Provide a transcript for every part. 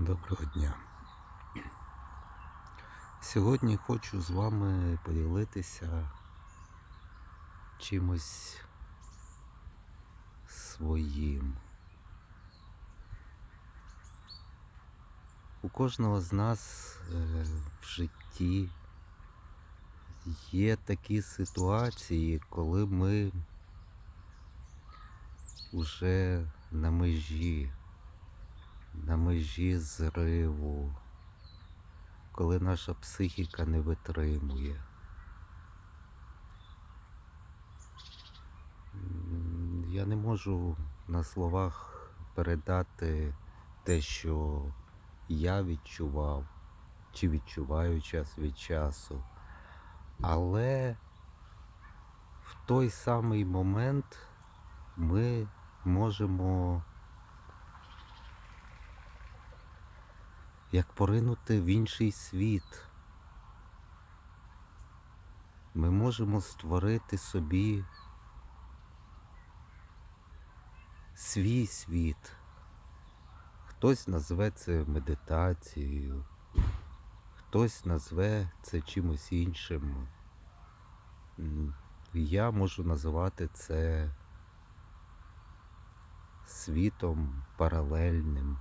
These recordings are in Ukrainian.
Доброго дня. Сьогодні хочу з вами поділитися чимось своїм. У кожного з нас е, в житті є такі ситуації, коли ми вже на межі на межі зриву, коли наша психіка не витримує. Я не можу на словах передати те, що я відчував чи відчуваю час від часу, але в той самий момент ми можемо як поринути в інший світ. Ми можемо створити собі свій світ. Хтось назве це медитацією, хтось назве це чимось іншим. Я можу називати це світом паралельним.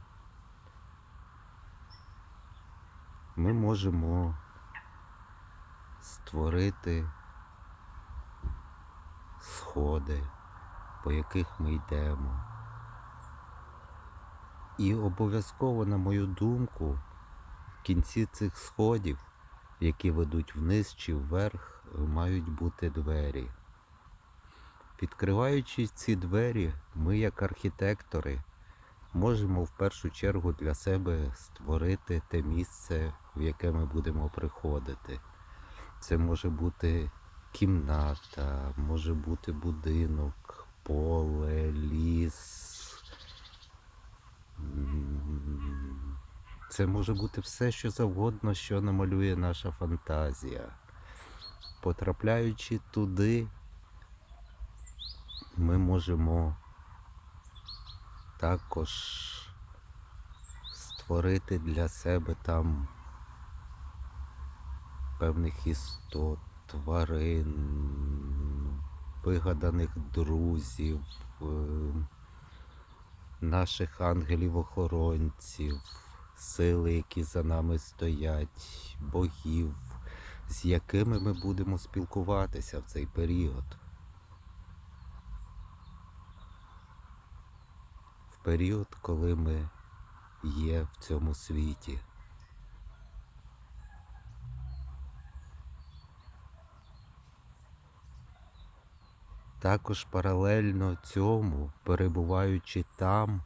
Ми можемо створити сходи, по яких ми йдемо. І обов'язково, на мою думку, в кінці цих сходів, які ведуть вниз чи вверх, мають бути двері. Відкриваючи ці двері, ми, як архітектори, можемо в першу чергу для себе створити те місце, в яке ми будемо приходити. Це може бути кімната, може бути будинок, поле, ліс. Це може бути все, що завгодно, що намалює наша фантазія. Потрапляючи туди, ми можемо також створити для себе там певних істот, тварин, вигаданих друзів, е, наших ангелів-охоронців, сили, які за нами стоять, богів, з якими ми будемо спілкуватися в цей період. Період, коли ми є в цьому світі. Також паралельно цьому, перебуваючи там,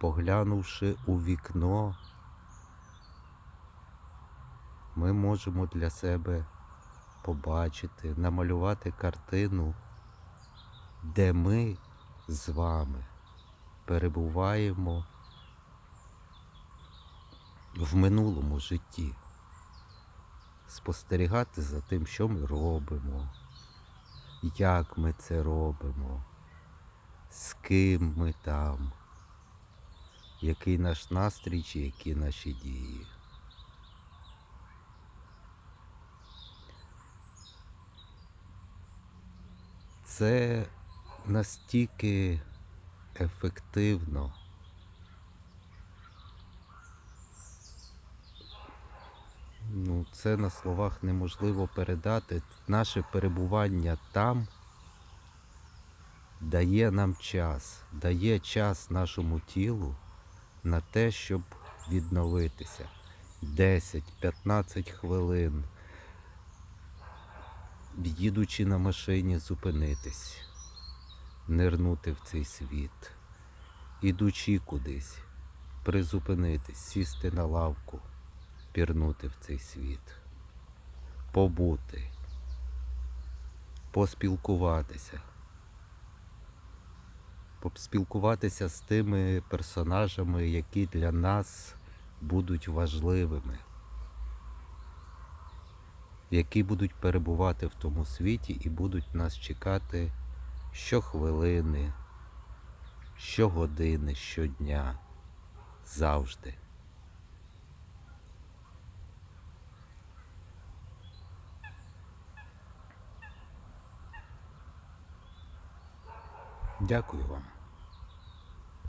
поглянувши у вікно, ми можемо для себе побачити, намалювати картину, де ми з вами перебуваємо в минулому житті спостерігати за тим, що ми робимо, як ми це робимо, з ким ми там, який наш настрій чи які наші дії. Це настільки ефективно. Ну, це на словах неможливо передати. Наше перебування там дає нам час, дає час нашому тілу на те, щоб відновитися. 10-15 хвилин, їдучи на машині, зупинитись, нирнути в цей світ, ідучи кудись, призупинитись, сісти на лавку пірнути в цей світ, побути, поспілкуватися, поспілкуватися з тими персонажами, які для нас будуть важливими, які будуть перебувати в тому світі і будуть нас чекати щохвилини, щогодини, щодня, завжди. Дякую вам.